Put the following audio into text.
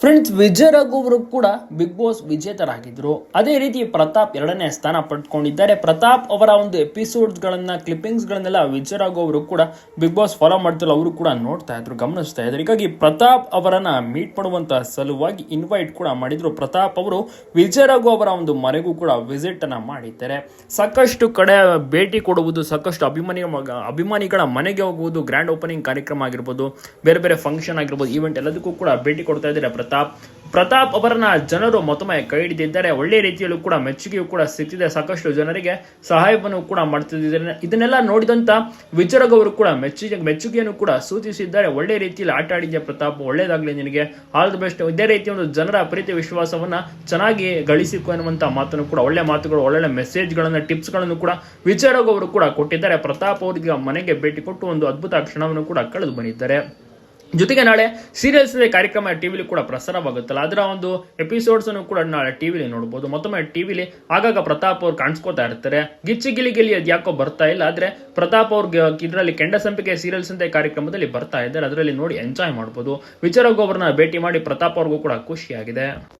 Friends, Vijay Raghu ಅವರು ಕೂಡ big boss ವಿಜೇತರಾಗಿದ್ದರು ಅದೇ ರೀತಿ ಪ್ರತಾಪ್ ಎರಡನೇ ಸ್ಥಾನ ಪಡ್ಕೊಂಡಿದ್ದಾರೆ. ಪ್ರತಾಪ್ ಅವರ ಒಂದು ಎಪಿಸೋಡ್ಸ್ ಕ್ಲಿಪ್ಪಿಂಗ್ಸ್ಗಳನ್ನೆಲ್ಲ ಕ್ಲಿಪ್ಪಿಂಗ್ಸ್ ಗಳನ್ನೆಲ್ಲ ವಿಜಯ್ ರಘು ಅವರು ಕೂಡ ಬಿಗ್ ಬಾಸ್ ಫಾಲೋ ಮಾಡ್ತಿಲ್ಲ, ಅವರು ಕೂಡ ನೋಡ್ತಾ ಇದ್ರು, ಗಮನಿಸ್ತಾ ಇದ್ರು. ಹೀಗಾಗಿ ಪ್ರತಾಪ್ ಅವರನ್ನ ಮೀಟ್ ಮಾಡುವಂತಹ ಸಲುವಾಗಿ ಇನ್ವೈಟ್ ಕೂಡ ಮಾಡಿದ್ರು. ಪ್ರತಾಪ್ ಅವರು ವಿಜಯ್ ರಘು ಅವರ ಒಂದು ಮನೆಗೂ ಕೂಡ ವಿಸಿಟ್ ಅನ್ನ ಮಾಡಿದ್ದಾರೆ. ಸಾಕಷ್ಟು ಕಡೆ ಭೇಟಿ ಕೊಡುವುದು, ಸಾಕಷ್ಟು ಅಭಿಮಾನಿ, ಅಭಿಮಾನಿಗಳ ಮನೆಗೆ ಹೋಗುವುದು ಗ್ರ್ಯಾಂಡ್ ಓಪನಿಂಗ್ ಕಾರ್ಯಕ್ರಮ ಆಗಿರ್ಬೋದು, ಬೇರೆ ಬೇರೆ ಫಂಕ್ಷನ್ ಆಗಿರ್ಬೋದು ಈವೆಂಟ್ ಎಲ್ಲದಕ್ಕೂ ಕೂಡ ಭೇಟಿ ಕೊಡ್ತಾ ಇದ್ದಾರೆ ಪ್ರತಾಪ್. ಪ್ರತಾಪ್ ಅವರನ್ನ ಜನರು ಮತ್ತೊಮ್ಮೆ ಕೈ ಹಿಡಿದಿದ್ದಾರೆ ಒಳ್ಳೆ ರೀತಿಯಲ್ಲೂ ಕೂಡ ಮೆಚ್ಚುಗೆಯೂ ಕೂಡ ಸಿಕ್ಕಿದೆ ಸಾಕಷ್ಟು ಜನರಿಗೆ ಸಹಾಯವನ್ನು ಕೂಡ ಮಾಡ್ತಿದ್ದಾರೆ. ಇದನ್ನೆಲ್ಲ ನೋಡಿದಂತ ವಿಚಾರಗ ಅವರು ಕೂಡ ಮೆಚ್ಚುಗೆ ಮೆಚ್ಚುಗೆಯನ್ನು ಕೂಡ ಸೂಚಿಸಿದ್ದಾರೆ. ಒಳ್ಳೆ ರೀತಿಯಲ್ಲಿ ಆಟ ಆಡಿದ್ಯಾ ಪ್ರತಾಪ್? ಒಳ್ಳೇದಾಗ್ಲಿ ನಿನಗೆ. All the best. ಇದೇ ರೀತಿಯ ಒಂದು ಜನರ ಪ್ರೀತಿ ವಿಶ್ವಾಸವನ್ನ ಚೆನ್ನಾಗಿ ಗಳಿಸಿಕೊ ಅನ್ನುವಂತ ಮಾತನ್ನು ಕೂಡ, ಒಳ್ಳೆ ಮಾತುಗಳು, ಒಳ್ಳೊಳ್ಳೆ ಟಿಪ್ಸ್ ಟಿಪ್ಸ್ಗಳನ್ನು ಕೂಡ ವಿಚಾರಗ ಅವರು ಕೂಡ ಕೊಟ್ಟಿದ್ದಾರೆ. ಪ್ರತಾಪ್ ಅವರಿಗೆ ಮನೆಗೆ ಭೇಟಿ ಕೊಟ್ಟು ಒಂದು ಅದ್ಭುತ ಕ್ಷಣವನ್ನು ಕೂಡ ಕಳೆದು ಬಂದಿದ್ದಾರೆ. ಜೊತೆಗೆ ನಾಳೆ ಸೀರಿಯಲ್ಸ್ ಕಾರ್ಯಕ್ರಮ ಟಿವಿಲಿ ಕೂಡ ಪ್ರಸಾರವಾಗುತ್ತಲ್ಲ. ಅದರ ಒಂದು ಎಪಿಸೋಡ್ಸ್ ಅನ್ನು ಕೂಡ ನಾಳೆ ಟಿವಿಲಿ ನೋಡಬಹುದು ಮತ್ತೊಮ್ಮೆ ಟಿವಿಲಿ ಆಗಾಗ ಪ್ರತಾಪ್ ಅವ್ರು ಕಾಣಿಸ್ಕೋತಾ ಇರ್ತಾರೆ. ಗಿಚ್ಚಿ ಗಿಲಿ ಗಿಲಿ ಅದು ಯಾಕೋ ಬರ್ತಾ ಇಲ್ಲ. ಆದ್ರೆ ಪ್ರತಾಪ್ ಅವ್ರಿಗೆ ಇದರಲ್ಲಿ ಕೆಂಡ ಸಂಪಿಗೆ ಸೀರಿಯಲ್ಸ್ ಅಂತ ಕಾರ್ಯಕ್ರಮದಲ್ಲಿ ಬರ್ತಾ ಇದ್ದಾರೆ. ಅದರಲ್ಲಿ ನೋಡಿ ಎಂಜಾಯ್ ಮಾಡಬಹುದು ವಿಚಾರ ಅವ್ರನ್ನ ಭೇಟಿ ಮಾಡಿ ಪ್ರತಾಪ್ ಅವ್ರಿಗೂ ಕೂಡ ಖುಷಿಯಾಗಿದೆ.